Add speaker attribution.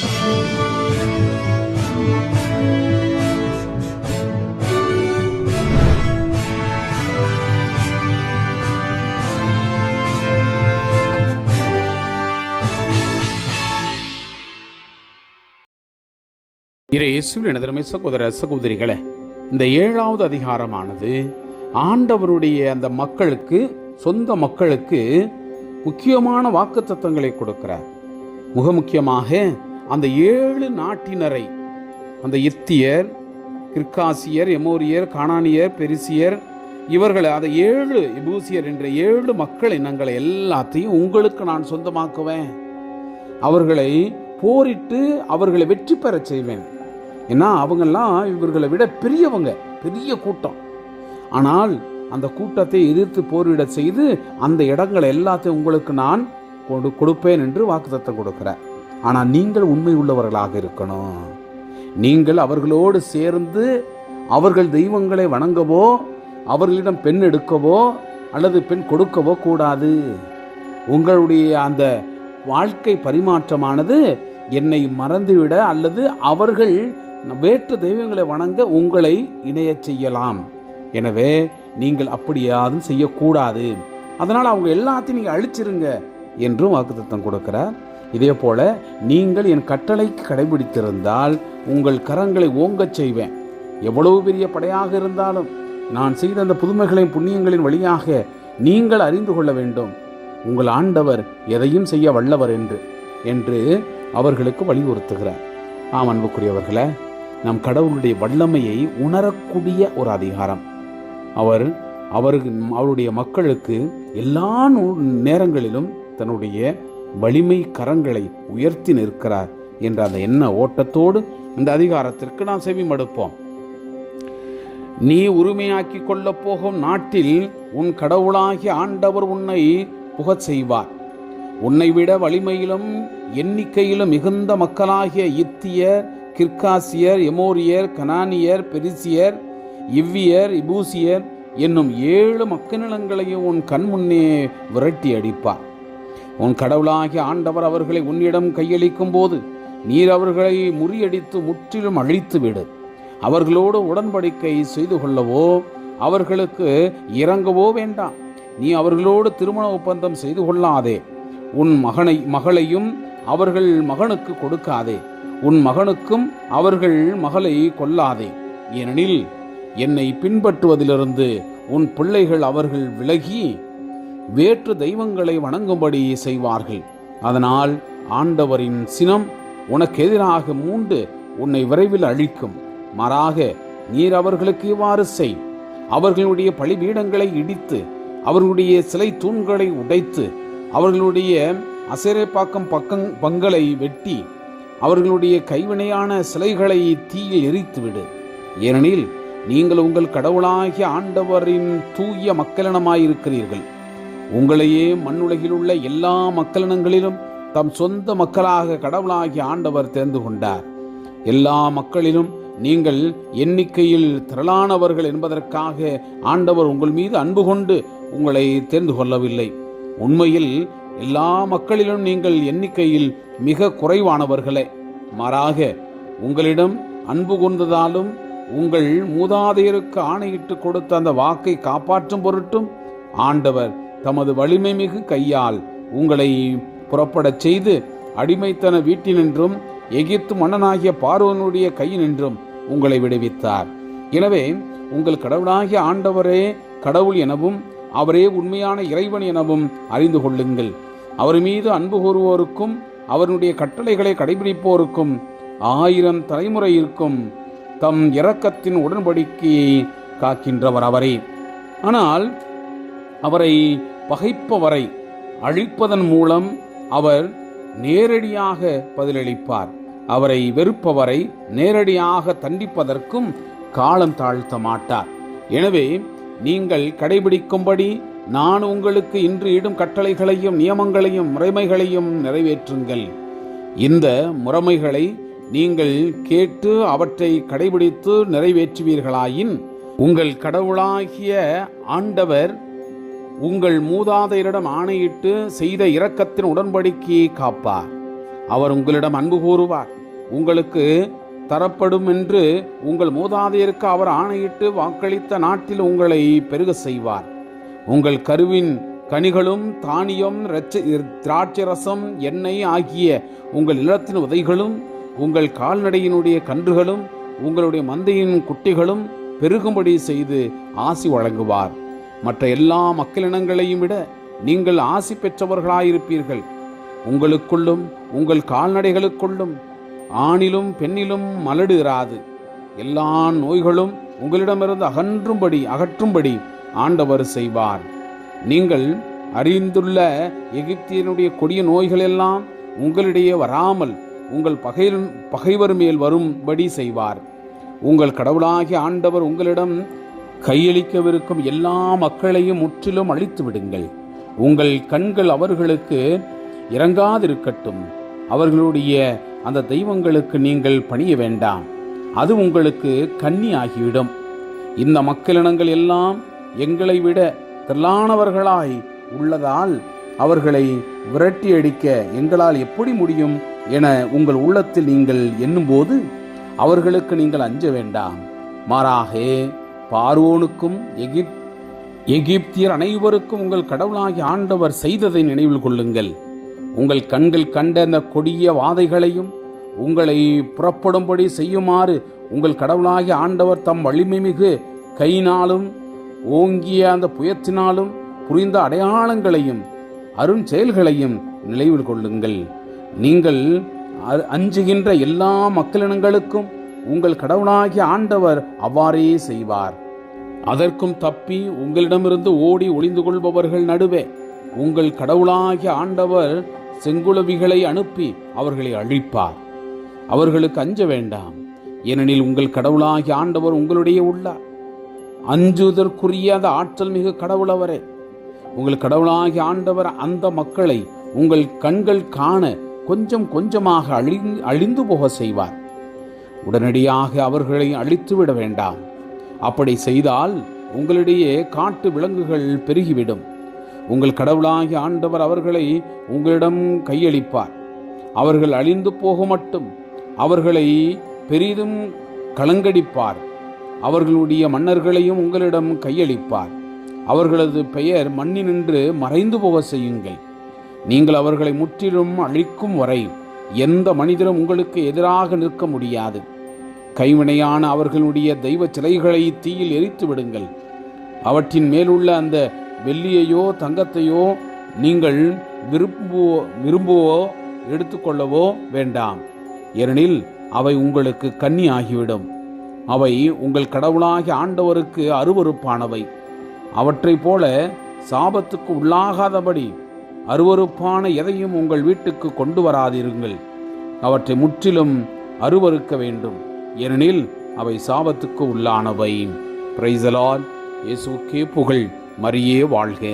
Speaker 1: இரு இயேசுவின் எனதருமை சகோதர சகோதரிகளே இந்த ஏழாவது அதிகாரமானது ஆண்டவருடைய அந்த மக்களுக்கு சொந்த மக்களுக்கு முக்கியமான வாக்கு தத்துவங்களை கொடுக்கிறார். மிக முக்கியமாக அந்த ஏழு நாட்டினரை அந்த இத்தியர் கிர்காசியர் எமோரியர் கானானியர் பெரிசியர் இவர்களை அந்த ஏழு இபூசியர் என்ற ஏழு மக்கள் இனங்களை எல்லாத்தையும் உங்களுக்கு நான் சொந்தமாக்குவேன். அவர்களை போரிட்டு அவர்களை வெற்றி பெறச் செய்வேன். ஏன்னா அவங்கெல்லாம் இவர்களை விட பெரியவங்க பெரிய கூட்டம். ஆனால் அந்த கூட்டத்தை எதிர்த்து போரிட செய்து அந்த இடங்களை எல்லாத்தையும் உங்களுக்கு நான் கொண்டு கொடுப்பேன் என்று வாக்குத்தத்தம் கொடுக்கிறார். ஆனால் நீங்கள் உண்மை உள்ளவர்களாக இருக்கணும். நீங்கள் அவர்களோடு சேர்ந்து அவர்கள் தெய்வங்களை வணங்கவோ அவர்களிடம் பெண் எடுக்கவோ அல்லது பெண் கொடுக்கவோ கூடாது. உங்களுடைய அந்த வாழ்க்கை பரிமாற்றமானது என்னை மறந்துவிட அல்லது அவர்கள் வேற்று தெய்வங்களை வணங்க உங்களை இணையச் செய்யலாம். எனவே நீங்கள் அப்படியாவது செய்யக்கூடாது. அதனால் அவங்க எல்லாத்தையும் நீங்கள் அழிச்சிருங்க என்றும் வாக்குத்தத்தம் கொடுக்கிறார். இதே போல நீங்கள் என் கட்டளைக்கு கடைபிடித்திருந்தால் உங்கள் கரங்களை ஓங்கச் செய்வேன். எவ்வளவு பெரிய படையாக இருந்தாலும் நான் செய்த அந்த புதுமைகளின் புண்ணியங்களின் வழியாக நீங்கள் அறிந்து கொள்ள வேண்டும். உங்கள் ஆண்டவர் எதையும் செய்ய வல்லவர் என்று என்று அவர்களுக்கு வலியுறுத்துகிறார். ஆம் அன்புக்குரியவர்களே நம் கடவுளுடைய வல்லமையை உணரக்கூடிய ஒரு அதிகாரம். அவர் அவருக்கு அவருடைய மக்களுக்கு எல்லா நூ- நேரங்களிலும் தன்னுடைய வலிமை கரங்களை உயர்த்தி நிற்கிறார் என்ற அந்த எண்ண ஓட்டத்தோடு இந்த அதிகாரத்திற்கு நாம் செவி மடுப்போம். நீ உரிமையாக்கிக் கொள்ளப் போகும் நாட்டில் உன் கடவுளாகிய ஆண்டவர் உன்னை புகச் செய்வார். உன்னை விட வலிமையிலும் எண்ணிக்கையிலும் மிகுந்த மக்களாகிய இத்தியர் கிர்காசியர் எமோரியர் கனானியர் பெரிசியர் இவ்வியர் இபூசியர் என்னும் ஏழு மக்களினங்களையும் உன் கண் முன்னே விரட்டி அடிப்பார். உன் கடவுளாகிய ஆண்டவர் அவர்களை உன்னிடம் கையளிக்கும் போது நீர் அவர்களை முறியடித்து முற்றிலும் அழித்து விடு அவர்களோடு உடன்படிக்கை செய்து கொள்ளவோ அவர்களுக்கு இறங்கவோ வேண்டாம். நீ அவர்களோடு திருமண ஒப்பந்தம் செய்து கொள்ளாதே. உன் மகனை மகளையும் அவர்கள் மகனுக்கு கொடுக்காதே. உன் மகனுக்கும் அவர்கள் மகளை கொல்லாதே. ஏனெனில் என்னை பின்பற்றுவதிலிருந்து உன் பிள்ளைகள் அவர்கள் விலகி வேற்று தெய்வங்களை வணங்கும்படி செய்வார்கள். அதனால் ஆண்டவரின் சினம் உனக்கு எதிராக மூண்டு உன்னை விரைவில் அழிக்கும். மாறாக நீர் அவர்களுக்கு இவ்வாறு செய். அவர்களுடைய பழிபீடங்களை இடித்து அவர்களுடைய சிலை தூண்களை உடைத்து அவர்களுடைய அசேரைப்பாக்கம் பக்கம் பங்களை வெட்டி அவர்களுடைய கைவினையான சிலைகளை தீயில் எரித்துவிடு. ஏனெனில் நீங்கள் உங்கள் கடவுளாகிய ஆண்டவரின் தூய மக்களினமாயிருக்கிறீர்கள். உங்களையே மண்ணுலகில் உள்ள எல்லா மக்களினங்களிலும் தம் சொந்த மக்களாக கடவுளாகிய ஆண்டவர் தேர்ந்து கொண்டார். எல்லா மக்களிலும் நீங்கள் எண்ணிக்கையில் திரளானவர்கள் என்பதற்காக ஆண்டவர் உங்கள் மீது அன்பு கொண்டு உங்களை தேர்ந்து கொள்ளவில்லை. உண்மையில் எல்லா மக்களிலும் நீங்கள் எண்ணிக்கையில் மிக குறைவானவர்களே. மாறாக உங்களிடம் அன்பு கொண்டதாலும் உங்கள் மூதாதையருக்கு ஆணையிட்டு கொடுத்த அந்த வாக்கை காப்பாற்றும் பொருட்டும் ஆண்டவர் தமது வலிமை மிகு கையால் உங்களை புறப்படச் செய்து அடிமைத்தன வீட்டினின்றும் எகிப்து மன்னனாகிய பார்வனுடைய கையினின்றும் உங்களை விடுவித்தார். எனவே உங்கள் கடவுளாகிய ஆண்டவரே கடவுள் எனவும் அவரே உண்மையான இறைவன் எனவும் அறிந்து கொள்ளுங்கள். அவர் மீது அன்பு கூறுவோருக்கும் அவருடைய கட்டளைகளை கடைபிடிப்போருக்கும் ஆயிரம் தலைமுறை இருக்கும் தம் இரக்கத்தின் உடன்படிக்கையை காக்கின்றவர் அவரே. ஆனால் அவரை பகைப்பவரை அழிப்பதன் மூலம் அவர் நேரடியாக பதிலளிப்பார். அவரை வெறுப்பவரை நேரடியாக தண்டிப்பதற்கும் காலம் தாழ்த்த மாட்டார். எனவே நீங்கள் கடைபிடிக்கும்படி நான் உங்களுக்கு இன்று இடும் கட்டளைகளையும் நியமங்களையும் முறைமைகளையும் நிறைவேற்றுங்கள். இந்த முறைமைகளை நீங்கள் கேட்டு அவற்றை கடைபிடித்து நிறைவேற்றுவீர்களாயின் உங்கள் கடவுளாகிய ஆண்டவர் உங்கள் மூதாதையரிடம் ஆணையிட்டு செய்த இரக்கத்தின் உடன்படிக்கையை காப்பார். அவர் உங்களிடம் அன்பு கூறுவார். உங்களுக்கு தரப்படும் என்று உங்கள் மூதாதையருக்கு அவர் ஆணையிட்டு வாக்களித்த நாட்டில் உங்களை பெருக செய்வார். உங்கள் கருவின் கனிகளும் தானியம் இரட்ச- திராட்சை ரசம் எண்ணெய் ஆகிய உங்கள் நிலத்தின் உதைகளும் உங்கள் கால்நடையினுடைய கன்றுகளும் உங்களுடைய மந்தையின் குட்டிகளும் பெருகும்படி செய்து ஆசி வழங்குவார். மற்ற எல்லா மக்களினங்களையும் விட நீங்கள் ஆசி பெற்றவர்களாயிருப்பீர்கள். உங்களுக்குள்ளும் உங்கள் கால்நடைகளுக்குள்ளும் ஆணிலும் பெண்ணிலும் மலடு இராது. எல்லா நோய்களும் உங்களிடமிருந்து அகன்றும்படி அகற்றும்படி ஆண்டவர் செய்வார். நீங்கள் அறிந்துள்ள எகிப்தியனுடைய கொடிய நோய்கள் எல்லாம் உங்களிடையே வராமல் உங்கள் பகை பகைவர் மேல் வரும்படி செய்வார். உங்கள் கடவுளாகிய ஆண்டவர் உங்களிடம் கையளிக்கவிருக்கும் எல்லா மக்களையும் முற்றிலும் அழித்து விடுங்கள். உங்கள் கண்கள் அவர்களுக்கு இறங்காதிருக்கட்டும் அவர்களுடைய அந்த தெய்வங்களுக்கு நீங்கள் பணிய வேண்டாம். அது உங்களுக்கு கன்னி ஆகிவிடும் இந்த மக்களினங்கள் எல்லாம் எங்களை விட திரளானவர்களாய் உள்ளதால் அவர்களை விரட்டி அடிக்க எங்களால் எப்படி முடியும் என உங்கள் உள்ளத்தில் நீங்கள் எண்ணும்போது அவர்களுக்கு நீங்கள் அஞ்ச வேண்டாம். மாறாக பார்வோனுக்கும் எகிப் எகிப்தியர் அனைவருக்கும் உங்கள் கடவுளாகிய ஆண்டவர் செய்ததை நினைவில் கொள்ளுங்கள். உங்கள் கண்கள் கண்ட அந்த கொடிய வாதைகளையும் உங்களை புறப்படும்படி செய்யுமாறு உங்கள் கடவுளாகிய ஆண்டவர் தம் வலிமை மிகு கையினாலும் ஓங்கிய அந்த புயத்தினாலும் புரிந்த அடையாளங்களையும் அருண் செயல்களையும் நினைவில் கொள்ளுங்கள். நீங்கள் அஞ்சுகின்ற எல்லா மக்களினங்களுக்கும் உங்கள் கடவுளாகிய ஆண்டவர் அவ்வாறே செய்வார். அதற்கும் தப்பி உங்களிடமிருந்து ஓடி ஒளிந்து கொள்பவர்கள் நடுவே உங்கள் கடவுளாகிய ஆண்டவர் செங்குளவிகளை அனுப்பி அவர்களை அழிப்பார். அவர்களுக்கு அஞ்ச வேண்டாம். ஏனெனில் உங்கள் கடவுளாகிய ஆண்டவர் உங்களுடைய உள்ளார். அஞ்சுதற்குரிய அந்த ஆற்றல் மிகு கடவுள் அவரே. உங்கள் கடவுளாகிய ஆண்டவர் அந்த மக்களை உங்கள் கண்கள் காண கொஞ்சம் கொஞ்சமாக அழி அழிந்து போக செய்வார். உடனடியாக அவர்களை அழித்துவிட வேண்டாம். அப்படி செய்தால் உங்களிடையே காட்டு விலங்குகள் பெருகிவிடும். உங்கள் கடவுளாகி ஆண்டவர் அவர்களை உங்களிடம் கையளிப்பார். அவர்கள் அழிந்து போக மட்டும் அவர்களை பெரிதும் கலங்கடிப்பார். அவர்களுடைய மன்னர்களையும் உங்களிடம் கையளிப்பார். அவர்களது பெயர் மண்ணினின்று மறைந்து போக செய்யுங்கள். நீங்கள் அவர்களை முற்றிலும் அழிக்கும் வரை எந்த மனிதரும் உங்களுக்கு எதிராக நிற்க முடியாது. கைவினையான அவர்களுடைய தெய்வ சிலைகளை தீயில் எரித்து விடுங்கள். அவற்றின் மேலுள்ள அந்த வெள்ளியையோ தங்கத்தையோ நீங்கள் விரும்புவோ விரும்புவோ எடுத்துக்கொள்ளவோ வேண்டாம். ஏனெனில் அவை உங்களுக்கு கன்னி ஆகிவிடும் அவை உங்கள் கடவுளாகிய ஆண்டவருக்கு அருவருப்பானவை. அவற்றைப் போல சாபத்துக்கு உள்ளாகாதபடி அருவருப்பான எதையும் உங்கள் வீட்டுக்கு கொண்டு வராதிருங்கள். அவற்றை முற்றிலும் அருவருக்க வேண்டும். ஏனெனில் அவை சாபத்துக்கு உள்ளானவை. பிரைசலால் இயேசுக்கே புகழ். மரியே வாழ்க.